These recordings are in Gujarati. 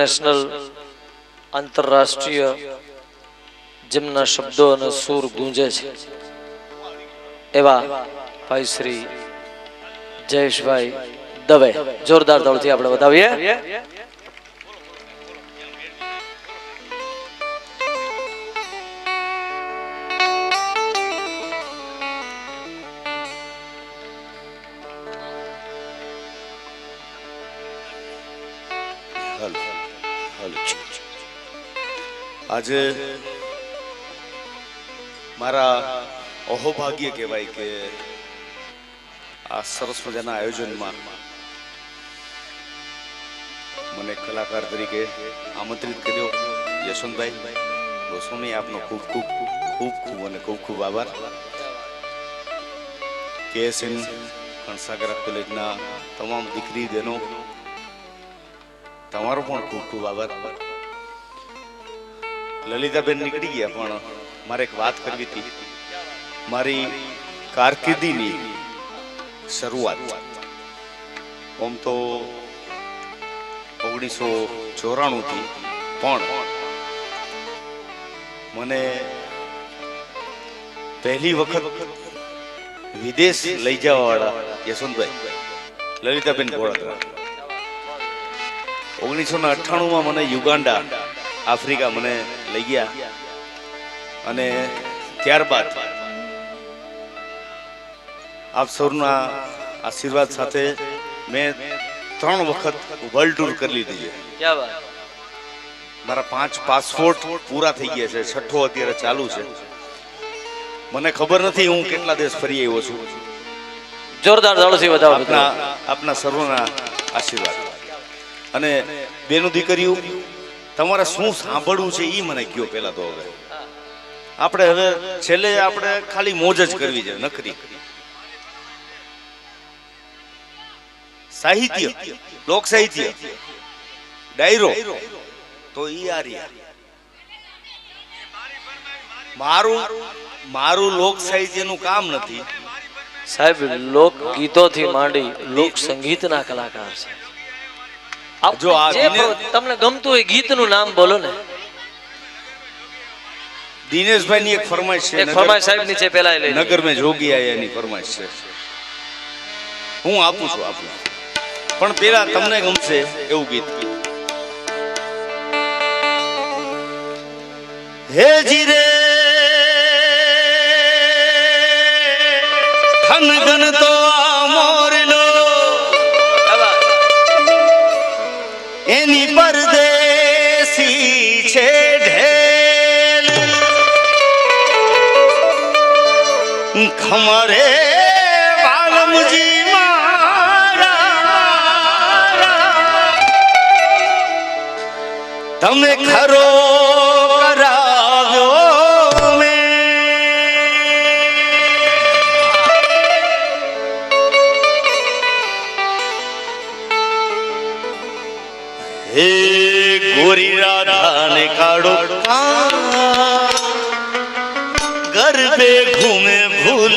ઇન્ટરનેશનલ આંતરરાષ્ટ્રીય જેમના શબ્દો અને સૂર ગુંજે છે એવા ભાઈ શ્રી જયેશભાઈ દવે જોરદાર દળથી આપણે બતાવીએ આજે મારા અહોભાગ્ય કહેવાય કે આ સરસ મજાના આયોજનમાં મને કલાકાર તરીકે આમંત્રિત કર્યો. યશવંતભાઈ, ગોસ્વામી, આપનો ખૂબ ખૂબ ખૂબ ખૂબ અને ખૂબ ખૂબ આભાર. કેએસએન કણસાગરા કોલેજના તમામ દીકરી બહેનો, તમારો પણ ખૂબ ખૂબ આભાર. લલિતાબેન નીકળી ગયા, પણ મારે એક વાત કરવી હતી. મારી કારકિર્દીની શરૂઆત. આમ તો ઓગણીસો ચોરાણું થી પણ મને પહેલી વખત વિદેશ લઈ જવા વાળા યશવંતભાઈ, લલિતાબેન ગોળકરા. ઓગણીસો ને અઠ્ઠાણુંમાં મને યુગાન્ડા આફ્રિકા મને લઈ ગયા. અને ત્યારબાદ આપ સૌના આશીર્વાદ સાથે મેં ત્રણ વખત વર્લ્ડ ટૂર કરી લીધી છે. મારા પાંચ પાસપોર્ટ પૂરા થઈ ગયા છે. છઠ્ઠો અત્યારે ચાલુ છે. મને ખબર નથી હું કેટલા દેશ ફરી આવ્યો છું. જોરદાર દળથી બધા આપના આપના સર્વના આશીર્વાદ. અને બેનું દીકરીઓ તમારે શું સાંભળવું છે એ મને કયો પેલા તો હવે. આપણે હવે છેલ્લે આપણે ખાલી મોજ જ કરવી છે, નખરી. સાહિત્ય લોક સાહિત્ય ડાયરો, તો ઈ આ મારું મારું લોક સાહિત્યનું કામ નથી. સાહેબ લોક ગીતોથી માંડી લોક સંગીતના કલાકાર છે. જો આ તમને ગમતું હોય ગીતનું નામ બોલો ને. દિનેશભાઈ ની એક ફરમાઈશ છે ફરમાઈશ સાહેબની છે પેલા. નગર મેં જોગી આયા ની ફરમાઈશ છે. હું આપું છું આપું પણ પેલા તમને ગમશે એવું ગીત. હે જીરે ખનગન તો ખમરે વાલમજી તમે ખરો કરાવ્યો હે ગોરી રાધાને કાઢો ગરબે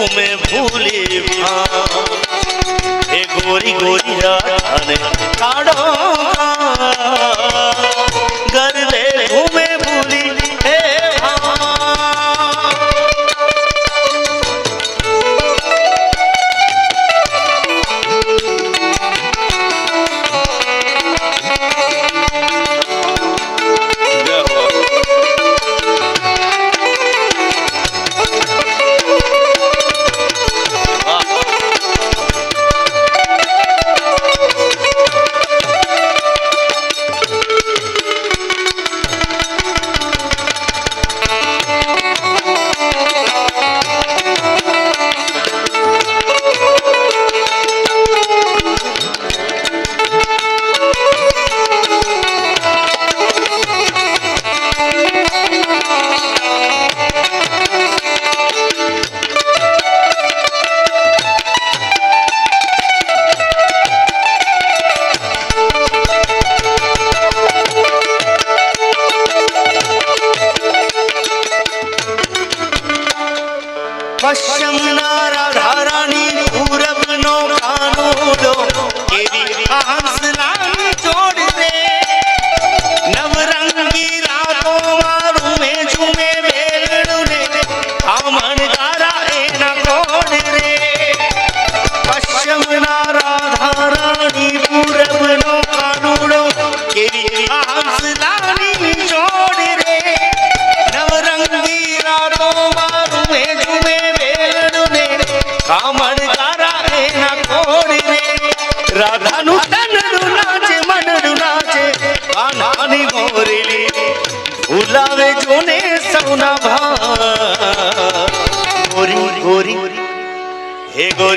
ગરબે ઘૂમે ભૂલી ભા. गोरी ગોરી ગોરી રાધાને કાઢો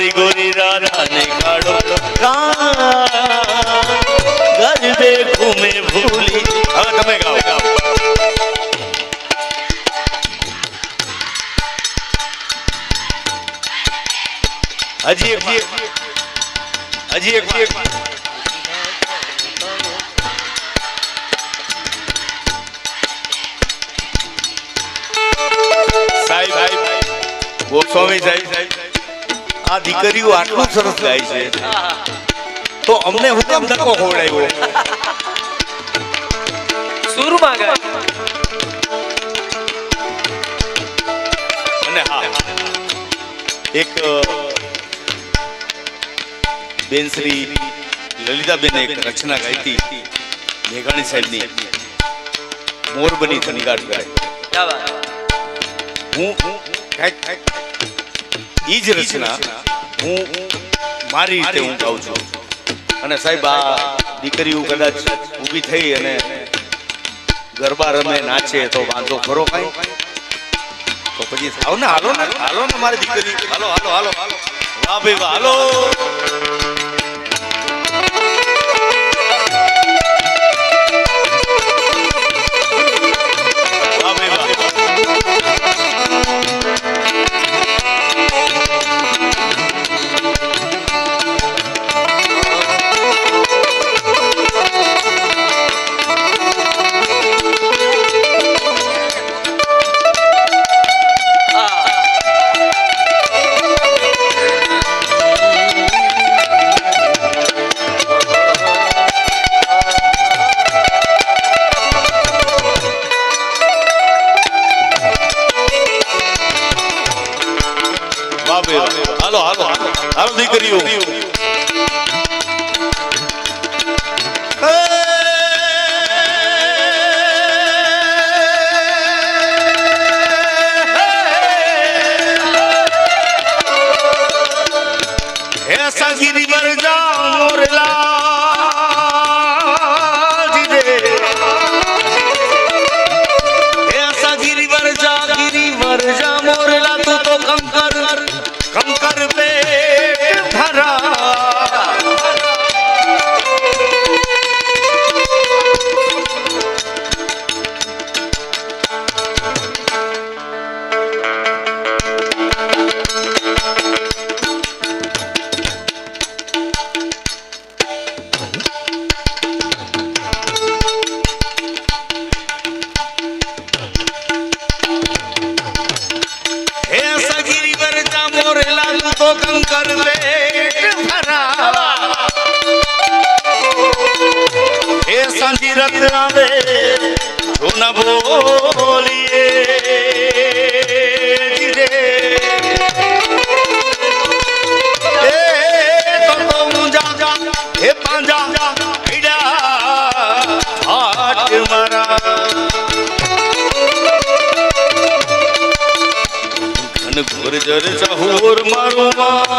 હે ગોરી ગોરી રાધાને કાઢો કાં ગરબે ઘૂમે ભૂલી હવે તમે ગાઓ ગાઓ હજી એક હજી એક હજી એક સાહેબ સાહેબ ગોસ્વામી સાહેબ આ દીકરીઓ આટલું સરસ ગાય છે તો અમને હું કેમ ધક્કો ખવડાવ્યો સુરમાં ગાય અને હા એક બેન શ્રી લલિતાબેન એક રચના ગાઈ હતી મેઘાણી સાહેબની મોર બની થનગાટ ગાય હું? હું ઈ જ રચના હું મારી રીતે હું ગાઉં છું. અને સાહેબ, આ દીકરીઓ કદાચ ઊભી થઈ અને ગરબા રમે, નાચે, તો વાંધો ખરો કઈ? તો પછી આવો ને, હાલો ને હાલો ને મારી દીકરી. હાલો હાલો હાલો. હાલો વાહ ભાઈ હાલો. கருவே ઘન ઘોર જર ચહોર મારું મારું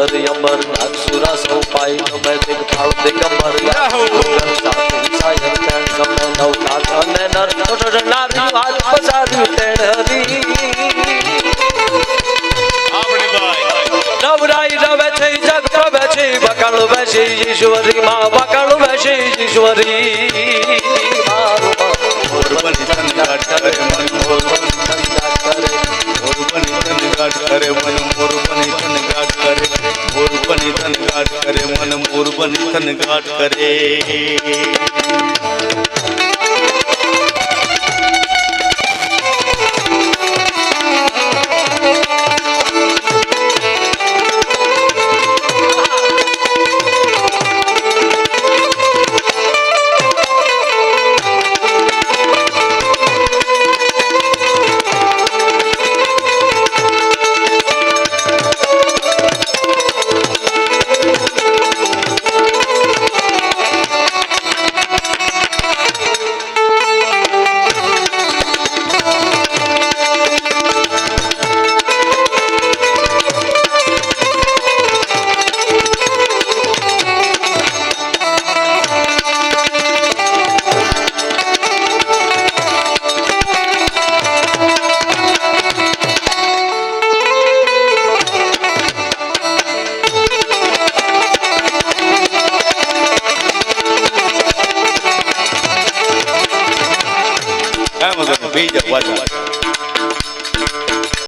हरि अमर नागसुरा सौ पाई मैं दिन खाऊ दिगंबर નવરાઈ રવે છે જગ રવે છે બકાળું બેસી ઈશ્વરી માં બકાળું બેસી ઈશ્વરી કનગાટ કરે